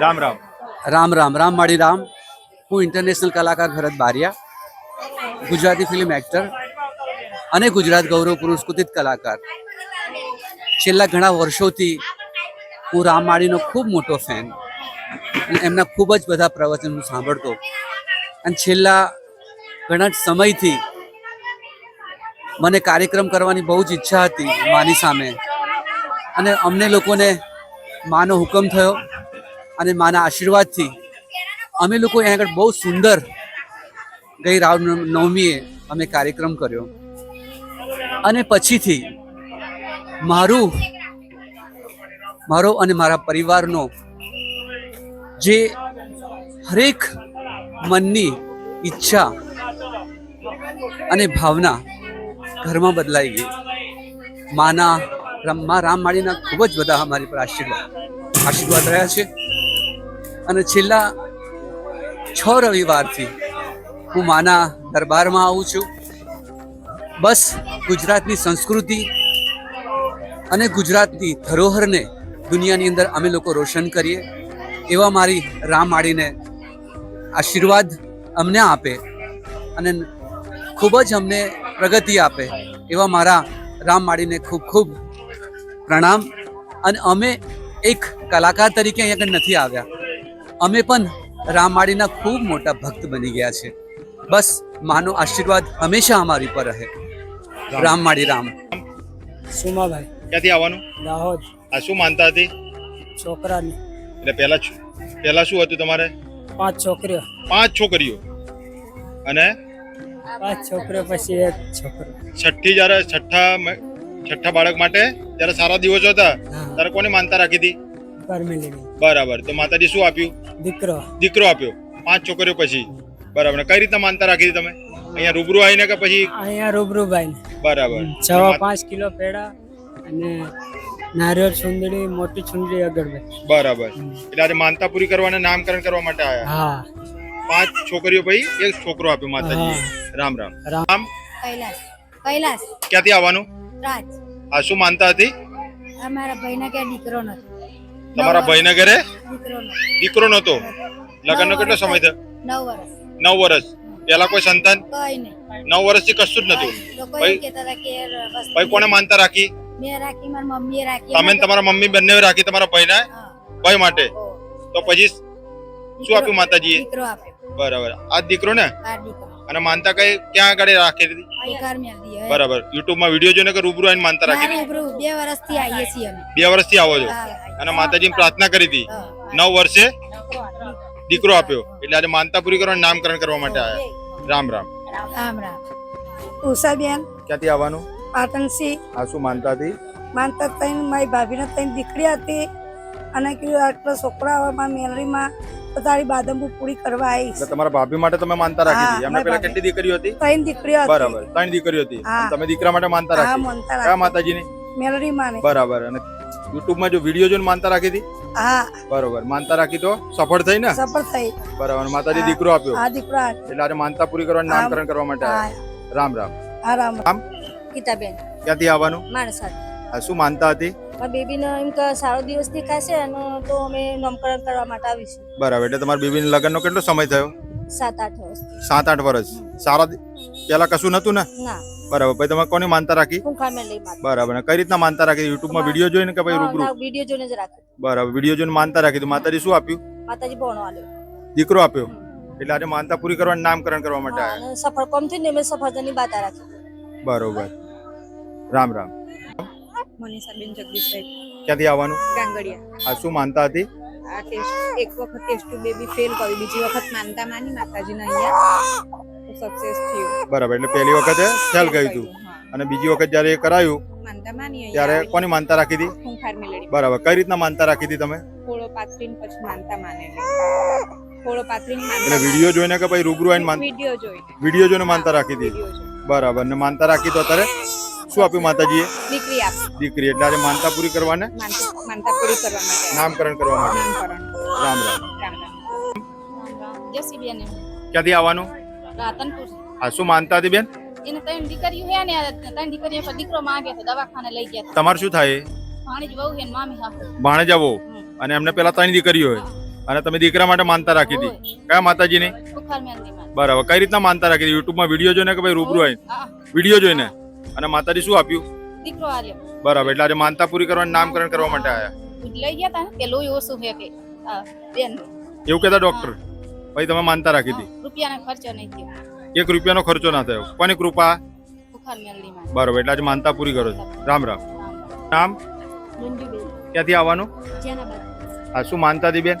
રામ રામ. રામ રામ. રામ માળી રામ. હું ઇન્ટરનેશનલ કલાકાર Bharat Bariya, Gujarati film actor અને ગુજરાત ગૌરવ પુરસ્કૃતિત કલાકાર. છેલ્લા ઘણા વર્ષોથી હું રામ માળીનો ખૂબ મોટો ફેન અને એમના ખૂબ જ બધા પ્રવચન હું સાંભળતો. અને છેલ્લા ઘણા જ સમયથી મને કાર્યક્રમ કરવાની બહુ જ ઈચ્છા હતી માની સામે. અને અમને લોકોને માનો હુકમ થયો. અને માના આશીર્વાદથી અમે લોકો અહીંયા આગળ બહુ સુંદર ગઈ રાવ નવમીએ અમે કાર્યક્રમ કર્યો. અને પછીથી મારું, મારો અને મારા પરિવારનો જે હરેક મનની ઈચ્છા અને ભાવના ઘરમાં બદલાઈ ગઈ. માના રામ- માળીના ખૂબ જ બધા અમારી પર આશીર્વાદ આશીર્વાદ રહ્યા છે. અને છેલ્લા છ રવિવારથી હું માના દરબારમાં આવું છું. બસ ગુજરાતની સંસ્કૃતિ અને ગુજરાતની ધરોહરને દુનિયાની અંદર અમે લોકો રોશન કરીએ. એવા મારી રામ માળીને આશીર્વાદ અમને આપે અને ખૂબ જ અમને પ્રગતિ આપે એવા મારા રામ માળીને ખૂબ ખૂબ પ્રણામ. અને અમે એક કલાકાર તરીકે અહીંયા નથી આવ્યા. અમે પણ રામમાળીના ખૂબ મોટા ભક્ત બની ગયા છે. બસ માનો આશીર્વાદ હંમેશા અમારી પર રહે. રામમાળી રામ. સુમાભાઈ. ક્યાંથી આવવાનું? દાહોદ. આ શું માનતા હતી? છોકરાની. એટલે પહેલા પહેલા શું હતું તમારે? પાંચ છોકરીઓ. પાંચ છોકરીઓ. અને? પાંચ છોકરીઓ પછી એક છોકરો. છઠ્ઠી જ્યારે છઠ્ઠા છઠ્ઠા બાળક માટે જ્યારે સારા દિવસો હતા. ત્યારે કોને માનતા રાખી હતી? બરાબર. તો માતાજી શું આપ્યું? દીકરો. દીકરો આપ્યો. પાંચ છોકરીઓ પછી. બરાબર. ને કઈ રીતના માનતા રાખી તમે? અહીંયા રૂબરૂ આવીને કે પછી? અહીંયા રૂબરૂભાઈ બરાબર. છવા પાંચ કિલો પેડા અને નારિયેળ સુંદડી મોટી સુંદડી અગરબત્તી. બરાબર. એટલે આજે માનતા પૂરી કરવાના નામકરણ કરવા માટે આવ્યા હા. પાંચ છોકરીઓ પછી એક છોકરો આપ્યો માતાજી રામ રામ. રામ. કૈલાસ. કૈલાસ. ક્યાંથી આવવાનું? રાજ. આ શું માનતા હતી? અમારા ભાઈના ક્યાં દીકરો નથી તમારા ભાઈના ઘરે? દીકરો નતો લગ્નનો કેટલો સમય થયો? નવ વર્ષ. પેલા કોઈ સંતાન? નવ વર્ષથી કશું જ નતું ભાઈ- કોને માનતા રાખી? તમે તમારા મમ્મી બંને રાખી તમારા ભાઈને. ભાઈ માટે? તો પછી શું આપ્યું માતાજીએ? બરાબર. આ દીકરો ને? અને માનતા કઈ ક્યાં આગળ રાખી હતી? બરાબર. યુટ્યુબમાં વીડિયો જોઈને કે રૂબરૂ આવીને માનતા રાખી બે વર્ષથી આવીએ છીએ બે વર્ષથી આવો છો? અને માતાજીને પ્રાર્થના કરી હતી. નવ વર્ષે દીકરો આપ્યો. એટલે આજે માનતા પૂરી કરવાનું નામકરણ કરવા માટે આવ્યા રામ રામ. રામ રામ. ઉષાબેન. ક્યાંથી આવવાનું? પાટણસી આ શું માનતા હતી? માનતા થઈને મારી ભાભીને થઈને દીકરી હતી. અને કીધું આટલા છોકરા આવવામાં મેલરીમાં તો તારી બાદંબુ પૂરી કરવા આવી એટલે તમારા ભાભી માટે તમે માનતા રાખી હતી. એમને પેલા કેટલી દીકરીઓ હતી? ત્રણ દીકરીઓ હતી. બરાબર ત્રણ દીકરીઓ હતી. તમે દીકરા માટે માનતા હા માનતા રાખી. માતાજીની? મેલરીમાં બરાબર અને યુટ્યુબમાં જો વીડિયો જોઈને માનતા રાખી હતી? હા. બરોબર. માનતા રાખી તો સફળ થઈ ને? સફળ થઈ. બરાબર. માતાજી દીકરો આપ્યો. હા દીકરો એટલે આજે માનતા પૂરી કરવાનું. નામકરણ કરવા માટે રામ રામ. હા રામ રામ. ગીતાબેન. ક્યાંથી આવવાનું? માણસા હા શું માનતા હતી? બેબી બેબીને એમ કે સારો દિવસ દેખાશે અને તો અમે નામકરણ કરવા માટે આવીશું. બરાબર. એટલે તમારા બેબીના લગ્નનો કેટલો સમય થયો? સાત આઠ વર્ષ સાત આઠ વર્ષ. સારા પેલા કશું નતું ને? ના. બરાબર પછી તમે કોની માનતા રાખી? માં બરાબર કઈ રીતના માનતા રાખી? યુટ્યુબમાં વીડિયો જોઈને કે ભાઈ રૂબરૂ? વીડિયો જોઈને જ રાખી. બરાબર વીડિયો જોઈને માનતા રાખી. તો માતાજી શું આપ્યું? માતાજી બોણો આલ્યો દીકરો આપ્યો? એટલે આજે માનતા પૂરી કરવાનું નામકરણ કરવા માટે આવ્યા? સફળ કોમથી ને મે સફળતાની વાત રાખી. બરોબર. રામ રામ. મનીષાબેન જગદીશભાઈ. ક્યાંથી આવવાનું? ગાંગડિયા. આ શું માનતા હતી? આ ટેસ્ટ એક વખત ટેસ્ટ ટુ બેબી ફેલ કરી બીજી વખત માનતા માની માતાજીને અહીંયા. સક્સેસ થયું. બરાબર એટલે પહેલી વખતે ફેલ ગયું હતું અને બીજી વખત જ્યારે એ કરાયું માનતા ત્યારે કોની માનતા રાખી હતી? બરાબર કઈ રીતના માનતા રાખી હતી તમે? પાથરીને પછી માનતા પાથરીને એટલે વીડિયો જોઈને કે ભાઈ રૂબરૂ આવીને માન વીડિયો જોઈને. વીડિયો જોઈને માનતા રાખી હતી? બરાબર ને માનતા રાખી તો અત્યારે શું આપ્યું માતાજીએ? દીકરી આપી. દીકરી એટલે આજે માનતા પૂરી કરવાને? માનતા માનતા પૂરી કરવા માટે. નામકરણ કરવા માટે. રામ રામ. ક્યાંથી આવવાનું? રાતનપુર આ શું માનતા હતી બેન? એને ત્રણ દીકરીઓ હે ને ત્રણ દીકરીઓ પર દીકરો માંગે તો દવાખાને લઈ ગયા તમારે શું થાય? ભાણેજ વહુ હે મામી હા ભાણે આવો અને એમને પેલા ત્રણ દીકરીઓ હોય. અને તમે દીકરા માટે માનતા રાખી હતી. કયા માતાજીની? બરાબર કઈ રીતના માનતા રાખી હતી? યુટ્યુબમાં વીડિયો જોઈને કે ભાઈ રૂબરૂ આવીને? વીડિયો જોઈને? અને માતાજી શું આપ્યું? દીકરો આલ્યો બરાબર. એટલે આજે માનતા પૂરી કરવાનું નામકરણ કરવા માટે આવ્યા લઈ ગયા હતા પેલું એવું શું છે કે બેન. એવું કહેતા ડોક્ટર પછી તમે માનતા રાખી હતી રૂપિયાનો ખર્ચો નહીં થયો. એક રૂપિયાનો ખર્ચો ના થયો. કોની કૃપા? બરોબર બરાબર એટલે આજે માનતા પૂરી કરો છો. રામ રામ. નામ? ક્યાંથી આવવાનું? હા શું માનતા હતી બેન?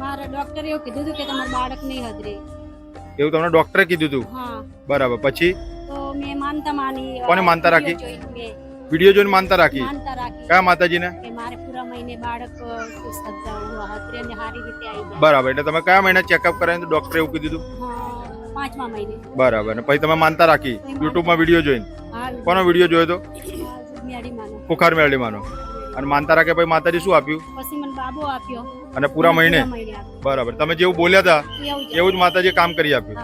મારા ડોક્ટરે એવું કીધું હતું કે તમારું બાળક નહીં હજરે એવું તમને ડોક્ટરે કીધું હતું બરાબર પછી? તો મેં માનતા માની કોને માનતા રાખી? વિડિયો જોઈને માનતા રાખી? માનતા રાખી કયા માતાજીને? મારે પૂરા બાળક અત્યારે સારી રીતે આવી જાય. બરાબર એટલે તમે કયા મહિને ચેકઅપ કરાવીને ડોક્ટરે એવું કીધું પાંચમા મહિને. બરાબર ને પછી તમે માનતા રાખી યુટ્યુબમાં વીડિયો જોઈને? કોનો વીડિયો જોયો તો? મેળી માનો. અને માનતા રાખે પછી માતાજી શું આપ્યું? પછી મને બાબો આપ્યો. અને પૂરા મહિને? બરાબર તમે જેવું બોલ્યા હતા એવું જ. માતાજી કામ કરી આપ્યું.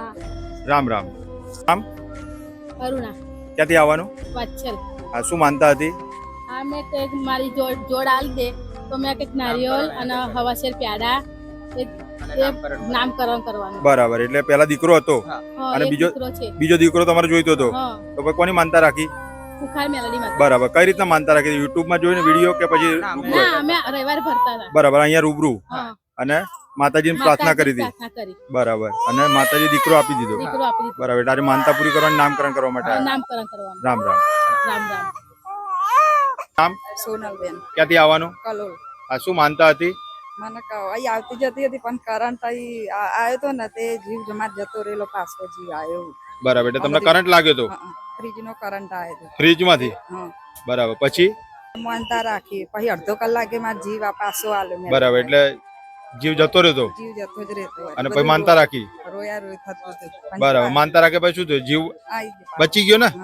રામ રામ. રામ અરુણા. ક્યાંથી આવવાનું? વાછલ. હા શું માનતા હતી? આ મેં કંઈક મારી જોડ જોડ આલી દે. તો મેં કંઈક નારિયેળ અને હવાસેર પ્યાડા એ એ નામકરણ કરવાનું. બરાબર એટલે પેલા દીકરો હતો. અને બીજો- બીજો દીકરો તમારે જોઈતો હતો? તો પછી કોની માનતા રાખી? બરાબર કઈ રીતના માનતા રાખી? યુટ્યુબમાં જોઈને વીડિયો કે પછી રૂબરૂ? ના અમે રવિવારે ભરતા હતા. બરાબર અહીંયા રૂબરૂ? અને માતાજીને પ્રાર્થના કરી હતી? બરાબર અને માતાજી દીકરો આપી દીધો? દીકરો આપી દીધો. બરાબર એટલે આજે માનતા પૂરી કરવાનું નામકરણ કરવા માટે કરવાનું. રામ. રામ રામ. રામ સોનલબેન. ક્યાંથી આવવાનું? કલોલ. આ શું માનતા હતી? મને કહો અહીં આવતી જતી હતી પણ કરંટ અહીં આવ્યો તો ને તે જીવ જમા જતો રહેલો પાછો જીવ આવ્યો. બરાબર એટલે તમને કરંટ લાગ્યો તો? ફ્રીજ નો કરંટ આવ્યો હતો. ફ્રીજમાંથી હા. બરાબર પછી? માનતા રાખી પછી અડધો કલાકે મારો જીવ આ પાછો આવ્યો બરાબર એટલે જીવ જતો રહેતો? જીવ જતો જ રહેતો અને પછી માનતા રાખી? રોયા રોય થતો બરાબર માનતા રાખે પછી શું થયું? જીવ બચી ગયો ને?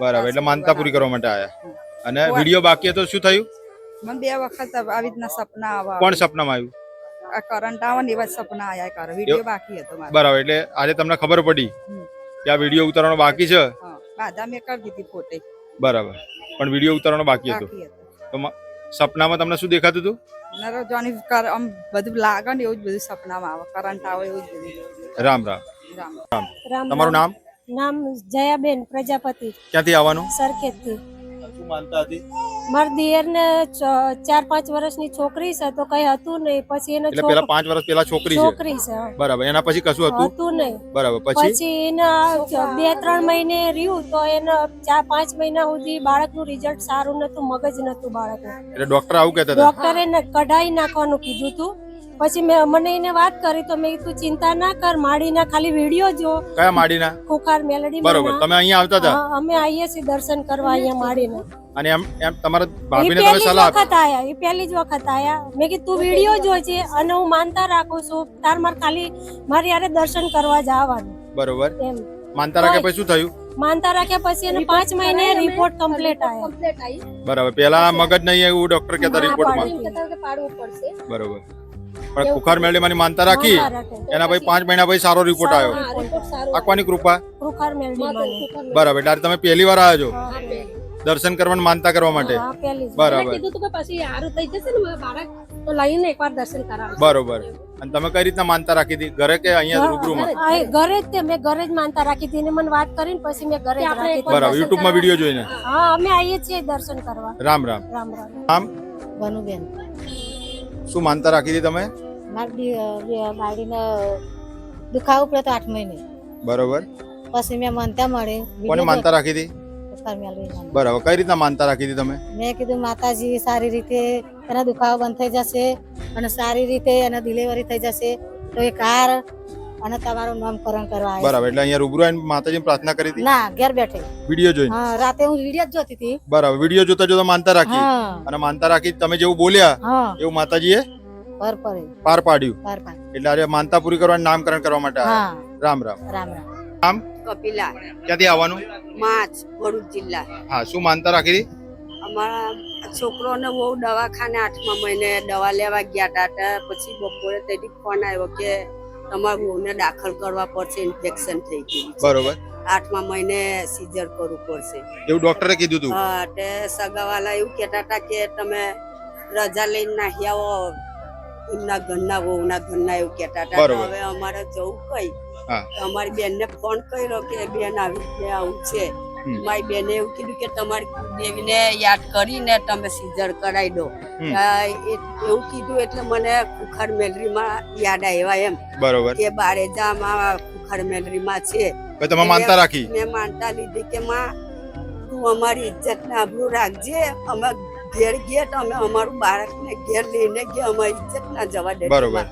બરાબર એટલે માનતા પૂરી કરવા માટે આવ્યા અને વીડિયો બાકી હતો શું થયું? મને બે વખત આવી રીતના સપના આવા કોણ સપનામાં આવ્યું? આ કરંટ આવે ને એવા સપના આયા કરે વીડિયો બાકી હતો મારો. બરાબર એટલે આજે તમને ખબર પડી કે આ વીડિયો ઉતારવાનો બાકી છે? બાધા મેં કરી દીધી ફોટે બરાબર પણ વીડિયો ઉતારવાનો બાકી હતો. તો સપનામાં તમને શું દેખાતું હતું? નરો જોની કર આમ બધું લાગે ને એવું જ બધું સપનામાં આવે. કરંટ આવે એવું જ બધું. રામ રામ. રામ. રામ. તમારું નામ? નામ જયાબેન પ્રજાપતિ. ક્યાંથી આવવાનું? સરખેજથી. માનતા હતી? મારા દિયરને ચાર પાંચ વર્ષની છોકરી છે તો કઈ હતું નહીં. પછી એને એટલે પેલા પાંચ વર્ષ પેલા છોકરી છોકરી છે બરાબર. એના પછી કશું હતું? હતું નહીં. બરાબર. પછી? પછી એના બે ત્રણ મહિને રહ્યું તો એને ચાર પાંચ મહિના સુધી બાળકનું રિઝલ્ટ સારું નતું મગજ નતું બાળકનું. એટલે ડોક્ટર આવું કહેતા હતા? ડોક્ટરે કઢાઈ નાખવાનું કીધું હતું પછી મેં મને એને વાત કરી તો મેં કીધું ચિંતા ના કર માડીના ખાલી વીડિયો જો કયા માડીના? ખુખાર મેલડી બરોબર. તમે અહીંયા આવતા હતા? અમે આવીએ છીએ દર્શન કરવા અહીંયા માડીને. અને એમ એમ તમારા ભાભીને તમે સલાહ વખત આયા એ પહેલી જ વખત આયા. મેં કીધું તું વીડિયો જોજે અને હું માનતા રાખું છું. તાર માર ખાલી મારી યારે દર્શન કરવા જવાનું બરોબર. એમ. માનતા રાખે પછી શું થયું? માનતા રાખ્યા પછી એને પાંચ મહિને રિપોર્ટ કમ્પ્લીટ આવ્યા બરાબર. પેલા મગજ નહીં એવું ડોક્ટર કહેતા રિપોર્ટમાં પાડવું પડશે. બરોબર. પણ કુખાર મેળવીમાંની માનતા રાખી એના પછી પાંચ મહિના પછી સારો રિપોર્ટ આવ્યો. આકવાની કૃપા. ખુખાર મેલડી માને. બરાબર એટલે તમે પહેલી વાર આવ્યા છો? દર્શન કરવાની માનતા કરવા માટે? હા, પહેલી જ. બરાબર. કીધું તું કે પછી હારું થઈ જશે ને મારું બાળક તો લઈને એકવાર દર્શન કરાવશે બરોબર. અને તમે કઈ રીતના માનતા રાખી હતી? ઘરે કે અહીંયા રૂબરૂમાં? ઘરે જ તે મેં ઘરે જ માનતા રાખી હતી ને મને વાત કરીને પછી મેં ઘરે જ રાખી હતી. બરાબર યુટ્યુબમાં વીડિયો જોઈને? હા અમે આવીએ છીએ દર્શન કરવા. રામ રામ. રામ રામ. આમ ભનુબેન. શું માનતા રાખી હતી તમે? મારી બાળીને પડે તો આઠ મહિને. બરોબર. પછી મેં માનતા મળે કોને માનતા રાખી હતી? બરાબર. કઈ રીતના માનતા રાખી હતી તમે? મેં કીધું માતાજી સારી રીતે એના દુખાવો બંધ થઈ જશે અને સારી રીતે એના ડિલિવરી થઈ જશે. તો એ કાર અને તમારું નામકરણ કરવા આવી બરાબર એટલે અહીંયા રૂબરૂ આવીને માતાજીને પ્રાર્થના કરી હતી? ના ઘેર બેઠે. વીડિયો જોઈને? હા રાતે હું વીડિયો જ જોતી હતી. બરાબર વીડિયો જોતા જોતા માનતા રાખી. અને માનતા રાખી તમે જેવું બોલ્યા એવું માતાજીએ પર પડે. પાર પાડ્યું. પર પાડ. એટલે આજે માનતા પૂરી કરવાનું નામકરણ કરવા માટે રામ હા. રામ રામ. રામ રામ. કપિલા. ક્યાંથી આવવાનું? માચ ભરૂચ જિલ્લા. હા શું માનતા રાખી હતી? અમારા છોકરોને બહુ દવાખાને આઠમા મહિને દવા લેવા ગયા હતા તો પછી બપોરે તેથી ફોન આવ્યો કે તમારા બહુને દાખલ કરવા પડશે ઇન્ફેક્શન થઈ ગયું બરોબર. આઠમા મહિને સીઝર કરવું પડશે. એવું ડોક્ટરે કીધું હતું હા તે સગાવાલા એવું કહેતા હતા કે તમે રજા લઈને નાહી આવો એમના ઘરના વહુના ઘરના એવું કહેતા હતા. હવે અમારે જવું કઈ. અમારી બેનને ફોન કર્યો કે બેન આવી રીતે આવું છે. મારી બેને એવું કીધું કે તમારી દેવીને યાદ કરીને તમે સીઝર કરાવી દો. એવું કીધું એટલે મને ખુખાર મેલરીમાં યાદ આવ્યા એમ. બરોબર. કે બારેજામાં ખુખાર મેલરીમાં છે. તમે માનતા રાખી? મેં માનતા લીધી કે માં તું અમારી ઇજ્જત ને આબરૂ રાખજે. અમે ઘેર ગયે તો અમે અમારું બાળકને ઘેર લઈને ગયા અમારી ઇજ્જત ના જવા દે. બરોબર.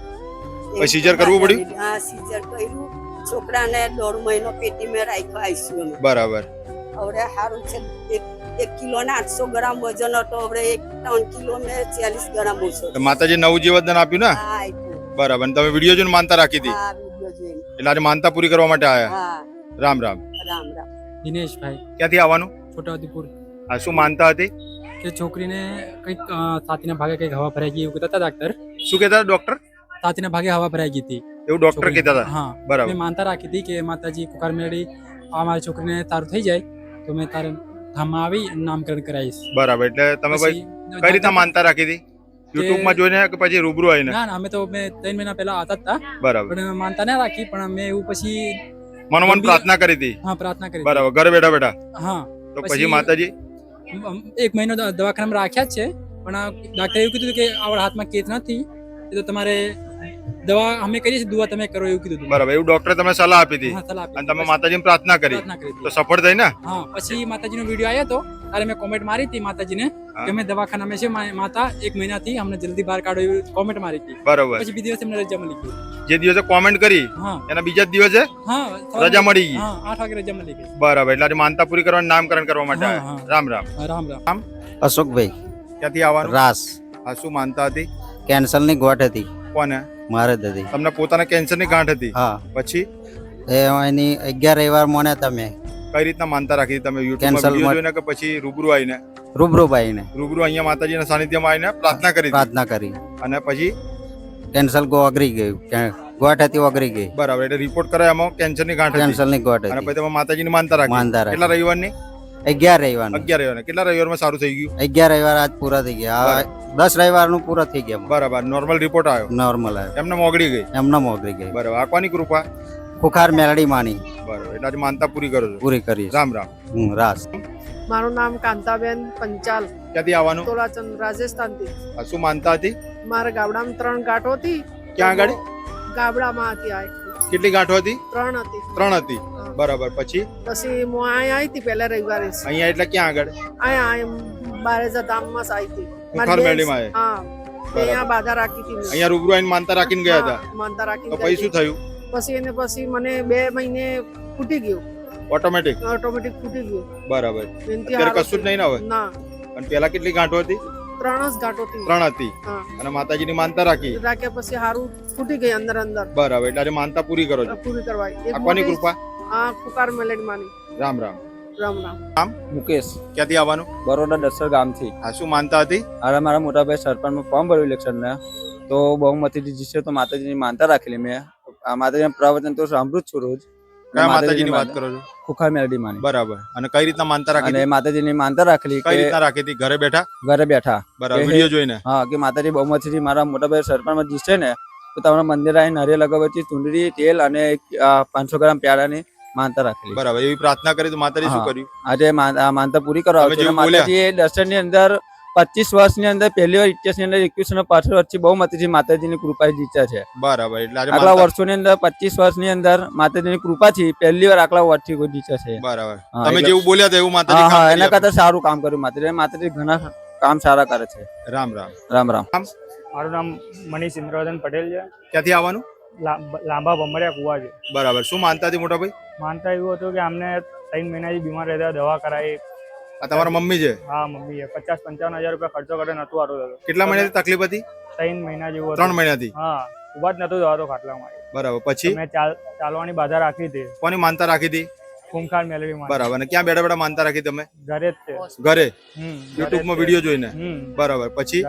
સીઝર કરવું પડ્યું? હા સીઝર કર્યું. છોકરાને દોઢ મહિનો પેટી મેં રાખ્યો આવીશું બરાબર. હવે સારું છે. એક એક કિલો ને આઠસો ગ્રામ વજન હતો હવે એક ત્રણ કિલો ને ચાલીસ ગ્રામ ઓછો માતાજી નવું જીવન આપ્યું ને? બરાબર તમે વીડિયો જોઈને માનતા રાખી હતી? હા એટલે આજે માનતા પૂરી કરવા માટે આવ્યા રામ રામ. રામ રામ. દિનેશભાઈ ક્યાંથી આવવાનું? છોટાઉદેપુર. આ શું માનતા હતી? કે છોકરીને કંઈક અ, ભાગે કંઈક હવા ભરાઈ ગઈ એવું કહેતા હતા ડોક્ટર શું કહેતા ડોક્ટર છાતીના ભાગે હવા ભરાઈ ગઈ હતી. એવું ડોક્ટર કહેતા હતા? હા. બરાબર. મેં માનતા રાખી હતી કે માતાજી કુકાર મેળી આ મારી છોકરીને તારું થઈ જાય. તો મેં તારે ધામમાં આવી અને નામકરણ કરાવીશ. બરાબર એટલે તમે પછી કઈ રીતના માનતા રાખી હતી? યુટ્યુબમાં જોઈને કે પછી રૂબરૂ આવીને? ના ના અમે તો મેં ત્રણ મહિના પહેલા આવતા જ હતા બરાબર. પણ માનતા ના રાખી પણ મેં એવું પછી મનોમન પ્રાર્થના કરી હતી? હા પ્રાર્થના કરી બરાબર ઘરે બેઠા બેઠા? હા. તો પછી- માતાજી? એક મહિનો દવાખાનામાં રાખ્યા જ છે. પણ ડાક્ટરે એવું કીધું કે આવડા હાથમાં કેસ નથી. એ તો તમારે દવા અમે કરીએ છીએ દુઆ તમે કરો એવું કીધું બરાબર એવું ડોક્ટરે તમે સલાહ આપી હતી. અને તમે માતાજીને પ્રાર્થના કરી? તો સફળ થઈ ને? હા પછી માતાજીનો વીડિયો આવ્યો હતો ત્યારે મેં કોમેન્ટ મારી હતી માતાજીને. કે અમે દવાખાનામાં છે માતા એક મહિનાથી અમને જલ્દી બહાર કાઢો એવી કોમેન્ટ મારી હતી. બરાબર. પછી બીજા દિવસે અમને રજા મળી ગઈ. જે દિવસે કોમેન્ટ કરી એના બીજા જ દિવસે રજા મળી ગઈ? આઠ વાગે રજા મળી ગઈ. બરાબર એટલે માનતા પૂરી કરવાનું નામકરણ કરવા માટે. રામ રામ. રામ રામ. અશોકભાઈ. ક્યાંથી આવવાનું? રાસ. આ શું માનતા હતી? કેન્સરની ગોઠ હતી. કોને? મારે જ હતી. તમને પોતાને કેન્સરની ગાંઠ હતી? હા. પછી? એ એની અગિયાર રવિવાર મને તમે કઈ રીતના માનતા રાખી તમે? કેન્સર વીડિયો જોઈને કે પછી રૂબરૂ આવીને? રૂબરૂભાઈને રૂબરૂ અહીંયા માતાજીના સાનિધ્યમાં આવીને પ્રાર્થના કરી પ્રાર્થના કરી. અને પછી? કેન્સલ ગો અગરી ગયું. ગોઠ હતી ઓગરી ગઈ. બરાબર એટલે રિપોર્ટ કરાય એમાં કેન્સરની ગાંઠ કેન્સરની ગોઠ અને પછી તમે માતાજીની માનતા રાખી. માનતા રાખી. કેટલા રવિવારની? અગિયાર રવિવાર અગિયાર રવિવાર કેટલા રવિવારમાં સારું થઈ ગયું? અગિયાર રવિવાર આજ પૂરા થઈ ગયા. દસ દસ રવિવારનું પૂરા થઈ ગયા બરાબર. નોર્મલ રિપોર્ટ આવ્યો. નોર્મલ આવ્યો. એમને મોગળી ગઈ? એમને મોગડી ગઈ. બરાબર. આકવાની કૃપા? ખુખાર મેલડી માની. બરાબર. એટલે આજે માનતા પૂરી કરો છો? પૂરી કરી રામ રામ. હું રાસ. મારું નામ કાંતાબેન પંચાલ. ક્યાંથી આવવાનું? તોલાચંદ રાજસ્થાનથી. થી શું માનતા હતી? મારા ગામડામાં ત્રણ ગાંઠો હતી. ક્યાં આગળ ગામડામાં હતી આ કેટલી ગાંઠો હતી? ત્રણ હતી. ત્રણ હતી. બરાબર. પછી? પછી હું અહીંયા આવી હતી પહેલા રવિવારે. અહીંયા એટલે ક્યાં આગળ? અહીંયા બારેજા ધામમાં આવી હતી. એ? હા. અહીંયા બાધા રાખી હતી. અહીંયા રૂબરૂ આવીને માનતા રાખીને ગયા હતા? માનતા રાખીને તો પછી શું થયું? પછી એને પછી મને બે મહિને ફૂટી ગયું. ઓટોમેટિક ઓટોમેટિક ફૂટી ગયું. બરાબર. અત્યારે કશું જ નહીં ને હવે? ના. અને પેલા કેટલી ગાંઠો હતી? ત્રણ જ ગાંઠો હતી. ત્રણ હતી? અને માતાજીની માનતા રાખી? રાખ્યા પછી હારું ફૂટી ગઈ અંદર અંદર. બરાબર. એટલે માનતા પૂરી કરો છો? પૂરી કરવા એક આ કોની મોટી- કૃપા? હા કુકાર મેલેડ માની રામ. રામ રામ. રામ. મુકેશ. ક્યાંથી આવવાનું? બરોડા દસર ગામથી. આ શું માનતા હતી? અરે મારા મોટાભાઈ સરપંચમાં ફોર્મ ભર્યું ઇલેક્શનને. તો બહુમતીથી જીતશે તો માતાજીની માનતા રાખેલી મેં. આ માતાજીના પ્રવચન તો સાંભળું જ છું રોજ. કયા માતાજીની વાત કરો છો? ખુખાર મેલડી માની બરાબર. અને કઈ રીતના માનતા રાખી અને? માતાજીની માનતા રાખેલી કઈ રીતના રાખી હતી? ઘરે બેઠા? ઘરે બેઠા. બરાબર. વીડિયો જોઈને? હા કે માતાજી બહુમતીથી મારા મોટાભાઈ સરપંચમાં જીતશે ને તો તમારા મંદિર આવીને નારિયેળ અગરબત્તી ચૂંદડી તેલ અને પાંચસો ગ્રામ પ્યારાની માનતા રાખેલી બરાબર એવી પ્રાર્થના કરી તો માતાજી શું કર્યું? આજે આ માનતા પૂરી કરવા માતાજી એ દર્શનની અંદર પચીસ વર્ષની અંદર પહેલી વાર ઇતિહાસની અંદર એકવીસ અને પાછળ વર્ષથી બહુ માતાજી માતાજીની કૃપા જીત્યા છે. બરાબર એટલે આજે આટલા વર્ષોની અંદર પચીસ વર્ષની અંદર માતાજીની કૃપાથી પહેલી વાર આટલા વર્ષથી કોઈ જીત્યા છે. બરાબર. તમે જેવું બોલ્યા હતા એવું માતાજી હા એના કરતા સારું કામ કર્યું માતાજી માતાજી ઘણા કામ સારા કરે છે. રામ રામ. રામ રામ. મારું નામ મનીષ ઇન્દ્રવર્ધન પટેલ છે. ક્યાંથી આવવાનું? લાંબા ભમરિયા કુવા છે. બરાબર. શું માનતા હતી મોટા ભાઈ માનતા એવું હતું કે અમને ત્રણ મહિનાથી બીમાર રહેતા દવા કરાવી આ તમારા મમ્મી છે? હા મમ્મી પચાસ પંચાવન હજાર રૂપિયા ખર્ચો કરે નતું આવતો થતો કેટલા મહિનાથી તકલીફ હતી? ત્રણ મહિના જેવું ત્રણ મહિનાથી? હા ઊભા જ નતું જવાતો ખાટલામાં. બરાબર. પછી? મેં ચાલ ચાલવાની બાધા રાખી હતી. કોની માનતા રાખી હતી? ખૂંખાર મેલડીમાં બરાબર. અને ક્યાં બેઠા બેઠા માનતા રાખી તમે? ઘરે જ ઘરે? યુટ્યુબમાં વીડિયો જોઈને? બરાબર. પછી?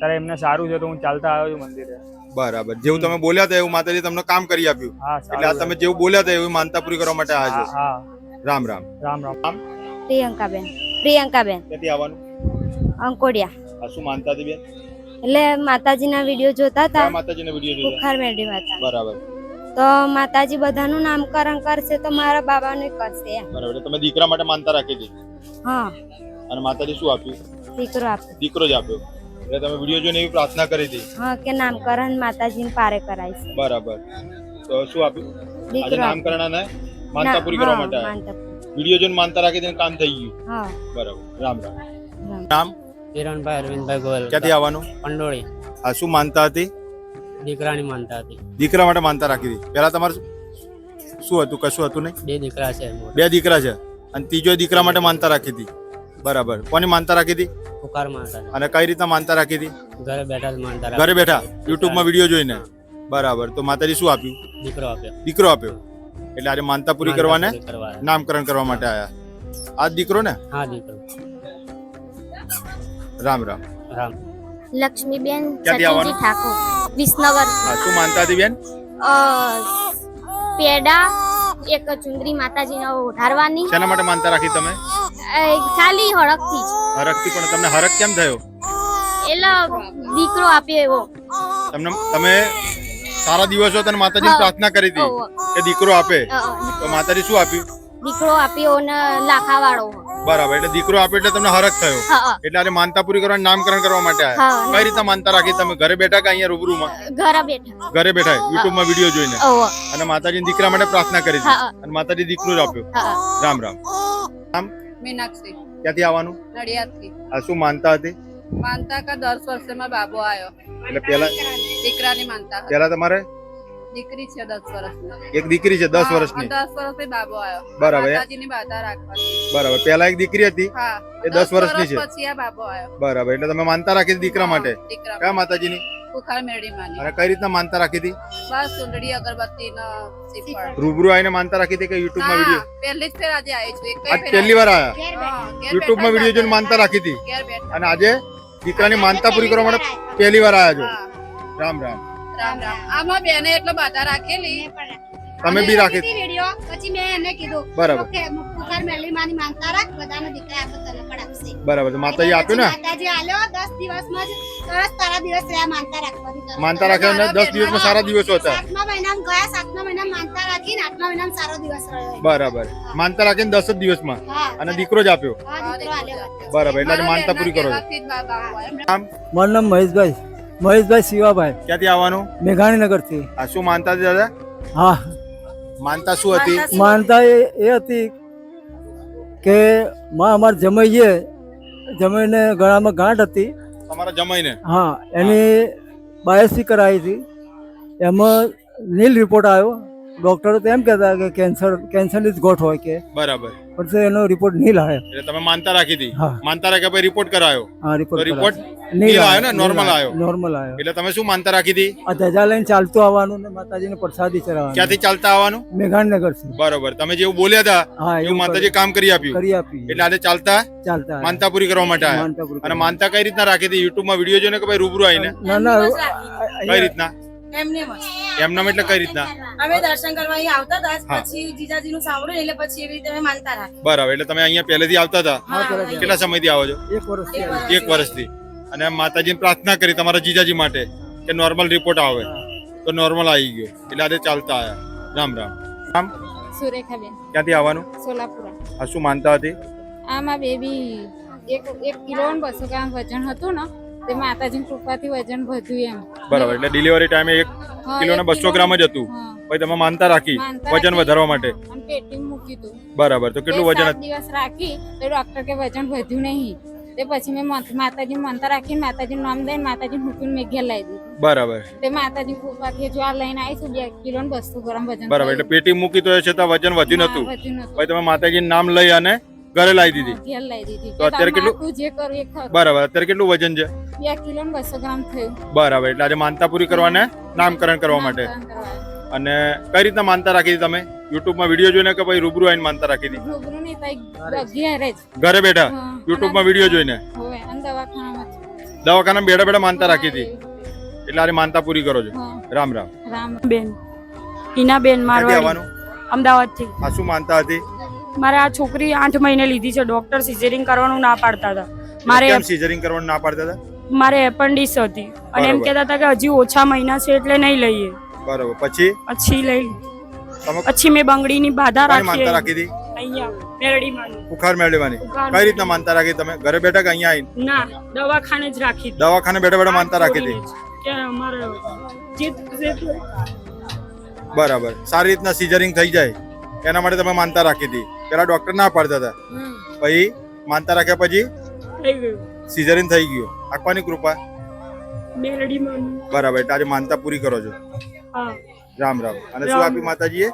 છે. એમને સારું છે તો હું ચાલતા આવ્યો છું મંદિરે. બરાબર. જેવું તમે બોલ્યા હતા એવું માતાજી તમને કામ કરી આપ્યું. એટલે આ તમે જેવું બોલ્યા હતા એવું માનતા પૂરી કરવા માટે આવ્યા છો. રામ રામ. રામ રામ. પ્રિયંકાબેન. પ્રિયંકાબેન. ક્યાંથી આવવાનું? અંકોડિયા. શું માનતા હતી બેન? એટલે માતાજીના વીડિયો જોતા હતા. માતાજીના વીડિયો જોતા બુખાર મેરડી માતા. બરાબર. તો માતાજી બધાનું નામકરણ કરશે તો મારા બાબાનું કરશે બરાબર તમે દીકરા માટે માનતા રાખી હતી? હા. અને માતાજી શું આપ્યું? દીકરો આપ્યો. દીકરો જ આપ્યો. એટલે તમે વીડિયો જોઈને એવી પ્રાર્થના કરી હતી? હા કે નામકરણ માતાજીને પારે કરાય છે. બરાબર. તો શું આપ્યું આજે દીકરો. નામકરણ અને માનતા પૂરી કરવા માટે આવ્યા. વીડિયો જોઈને માનતા રાખી દઈને કામ થઈ ગયું? હા. બરાબર. રામ રામ. રામ. નામ? કિરણભાઈ અરવિંદભાઈ ગોયલ. ક્યાંથી આવવાનું? પંડોળી. આ શું માનતા હતી? દીકરાની માનતા હતી. દીકરા માટે માનતા રાખી હતી. પહેલા તમારે શું હતું? કશું હતું નહીં? બે દીકરા છે બે દીકરા છે. અને ત્રીજો દીકરા માટે માનતા રાખી હતી. બરાબર. કોની માનતા રાખી હતી? પુકાર માનતા અને કઈ રીતના માનતા રાખી હતી? ઘરે બેઠા માનતા ઘરે બેઠા? યુટ્યુબમાં વીડિયો જોઈને? બરાબર. તો માતાજી શું આપ્યું? દીકરો આપ્યો. દીકરો આપ્યો? એટલે આજે માનતા પૂરી કરવાને. નામકરણ કરવા માટે આયા. આ દીકરો ને? હા દીકરો. રામ રામ. રામ. લક્ષ્મીબેન સતીજી ઠાકોર વિસનગર. હા શું માનતા હતી બેન? પેડા એક ચુંદરી માતાજીને ઓઢારવાની શેના માટે માનતા રાખી તમે? ખાલી હરકથી હરકથી પણ તમને હરક કેમ થયો? એટલે દીકરો આપ્યો એવો તમને તમે સારા દિવસો તને માતાજી પ્રાર્થના કરી હતી કે દીકરો આપે. તો માતાજી શું આપ્યું? દીકરો આપ્યો ને લાખા વાળો બરાબર એટલે દીકરો આપ્યો એટલે તમને હરક થયો. એટલે આજે માનતા પૂરી કરવાનું નામકરણ કરવા માટે. આવ્યા કઈ રીતના માનતા રાખી? તમે ઘરે બેઠા કે અહીંયા રૂબરૂમાં? ઘરે બેઠા. ઘરે બેઠા યુટ્યુબમાં વીડિયો જોઈને. અને માતાજી દીકરા માટે પ્રાર્થના કરી અને માતાજી દીકરો જ આપ્યો. રામ રામ. રામ. મીનાક્ષી. ક્યાંથી આવવાનું? નડિયાદથી. આ શું માનતા હતી? માનતા કા દસ વર્ષમાં બાબો આવ્યો એટલે પેલા દીકરાની માનતા પેલા તમારે? દીકરી છે દસ વર્ષની. એક દીકરી છે દસ વર્ષની. દસ વર્ષથી બાબો આવ્યો બરાબર. માતાજીની બાધા રાખવાની. બરાબર પેલા એક દીકરી હતી? હા એ દસ વર્ષની છે. પછી આ બાબો આવ્યો બરાબર એટલે તમે માનતા રાખી દીકરા માટે? દીકરા કયા માતાજીની? બુખાર મેળી માની અને કઈ રીતના માનતા રાખી હતી? બસ સુંદડી અગરબત્તી નો શ્રીફળ રૂબરૂ આવીને માનતા રાખી હતી કે યુટ્યુબમાં હા, પહેલી જ ફેર આજે આવી છું. એક આજ પહેલી વાર આયા યુટ્યુબમાં વીડિયો જોઈને માનતા રાખી હતી? અને આજે દીકરાની માનતા પૂરી કરવા માટે પહેલી વાર આવ્યા છો? રામ રામ. રામ રામ. આમાં બેને એટલે બાધા રાખેલી. તમે બી રાખી વીડિયો પછી મેં એને કીધું બરાબર. પુકાર મેલી માની માંગતા રાખ બધાનો દીકરા આપો તને પણ આપશે. બરાબર તો માતાજી આપ્યું ને? માતાજી આલ્યો દસ દિવસમાં જ સરસ તારા દિવસ રહ્યા માનતા રાખવાની. માનતા રાખ્યા ને દસ દિવસમાં સારા દિવસો હતા. સાતમા મહિનામાં ગયા સાતમા મહિનામાં માનતા રાખીને આઠમા મહિનામાં સારો દિવસ રહ્યો. બરાબર. માનતા રાખીને દસ જ દિવસમાં. હા અને દીકરો જ આપ્યો. હા દીકરો આલ્યો બરાબર એટલે માનતા પૂરી કરો મારું નામ? મહેશભાઈ. મહેશભાઈ શિવાભાઈ. ક્યાંથી આવવાનું? મેઘાણીનગરથી. આ શું માનતા હતી દાદા? હા. માનતા શું હતી? માનતા એ એ હતી કે માં અમારે જમાઈએ જમાઈને ગળામાં ગાંઠ હતી. અમારા જમાઈને? હા એની બાયોસી કરાવી હતી. એમાં નીલ રિપોર્ટ આવ્યો. ડોક્ટરો તો એમ કહેતા કે કેન્સર કેન્સર ઇઝ ગોટ હોય કે. બરાબર. પણ તો એનો રિપોર્ટ નહીં લાવે. એટલે તમે માનતા રાખી હતી. માનતા રાખ્યા પછી રિપોર્ટ કરાયો. હા રિપોર્ટ રિપોર્ટ નહીં આવ્યો ને? નોર્મલ આવ્યો. નોર્મલ આવ્યો. એટલે તમે શું માનતા રાખી હતી? આ ધજા લઈને ચાલતું આવવાનું ને માતાજીને પ્રસાદી ચડાવવાનું. ક્યાંથી ચાલતા આવવાનું? મેઘાણનગરથી બરોબર. તમે જેવું બોલ્યા હતા હા એવું માતાજી કામ કરી આપ્યું. કરી આપી એટલે આજે ચાલતા? ચાલતા માનતા પૂરી કરવા માટે આવ્યા. અને માનતા કઈ રીતના રાખી હતી? યુટ્યુબમાં વીડિયો જોઈને કે ભાઈ રૂબરૂ આવીને? ના ના કઈ રીતના? એમને એમનામ એટલે કઈ રીતના? અમે દર્શન કરવા અહીં આવતા હતા પછી જીજાજી નું સાંભળ્યું એટલે પછી એવી રીતે અમે માનતા રાખી બરાબર એટલે તમે અહીંયા પહેલેથી આવતા હતા? કેટલા સમયથી આવો છો? એક વર્ષથી. એક વર્ષથી. અને માતાજીને પ્રાર્થના કરી તમારા જીજાજી માટે કે નોર્મલ રિપોર્ટ આવે. તો નોર્મલ આવી ગયો. એટલે આજે ચાલતા આવ્યા રામ રામ. રામ સુરેખાબેન. ક્યાંથી આવવાનું? સોલાપુરા. આ શું માનતા હતી? આમાં બેબી એક એક કિલો ને બસો ગ્રામ વજન હતું ને તે માતાજીની કૃપાથી વજન વધ્યું એમ. બરાબર એટલે ડિલિવરી ટાઈમે એક કિલો ને બસો ગ્રામ જ હતું. પછી તમે માનતા રાખી વજન વધારવા માટે. પેટીમાં મૂકી દઉં. બરાબર તો કેટલું વજન દિવસ રાખી તો ડોક્ટર કે વજન વધ્યું નહીં. તે પછી મેં માતાજી માનતા રાખીને માતાજીનું નામ દઈને માતાજી મૂકીને મેં ઘેર લાવી દીધું. બરાબર. તે માતાજી કૃપાથી જો આ લઈને આવી છું બે કિલો ને બસો ગ્રામ વજન બરાબર એટલે પેટી મૂકી તો એ છતાં વજન વધ્યું નતું પછી તમે માતાજીનું નામ લઈ અને ઘરે લાવી દીધી. ઘેર લાવી દીધી. તો અત્યારે કેટલું- જે કરું બરાબર અત્યારે કેટલું વજન છે? બે કિલો ને બસો ગ્રામ થયું. બરાબર એટલે આજે માનતા પૂરી કરવાને નામકરણ કરવા માટે. અને કઈ રીતના માનતા રાખી હતી તમે? યુટ્યુબમાં વીડિયો જોઈને કે ભાઈ રૂબરૂ આવીને માનતા રાખી હતી? રૂબરૂ નહીં તો ઘરે બેઠા? યુટ્યુબમાં વીડિયો જોઈને? દવાખાનામાં દવાખાના બેઠા બેઠા માનતા રાખી હતી? એટલે આજે માનતા પૂરી કરો છો? રામ રામ. રામ. બેન. હિનાબેન બેન મારવાડી. અમદાવાદથી. આ શું માનતા હતી? મારે આ છોકરી આઠ મહિને લીધી છે. ડોક્ટર સિઝેરિંગ કરવાનું ના પાડતા હતા. મારે સિઝરિંગ કરવાનું ના પાડતા હતા? મારે એપન્ડિસ હતી. અને એમ કહેતા હતા કે હજી ઓછા મહિના છે એટલે નહીં લઈએ. બરાબર. પછી? પછી લઈ પછી મેં બંગડીની બાધા રાખી રાખી હતી? અહીંયા મેરડીમાં બુખાર મેળવવાની કઈ રીતના માનતા રાખી તમે? ઘરે બેઠા કે અહીંયા આવીને? ના દવાખાને જ રાખી દવાખાને બેઠા બેઠા માનતા રાખી હતી? બરાબર. સારી રીતના સિઝરિંગ થઈ જાય. એના માટે તમે માનતા રાખી હતી. પેલા ડોક્ટર ના પાડતા હતા. પછી માનતા રાખ્યા પછી? થઈ ગયું. સિઝરિંગ થઈ ગયું. આખવાની કૃપા. બરાબર એટલે આજે માનતા પૂરી કરો છો. રામ રામ. અને શું આપી આપ્યું માતાજીએ?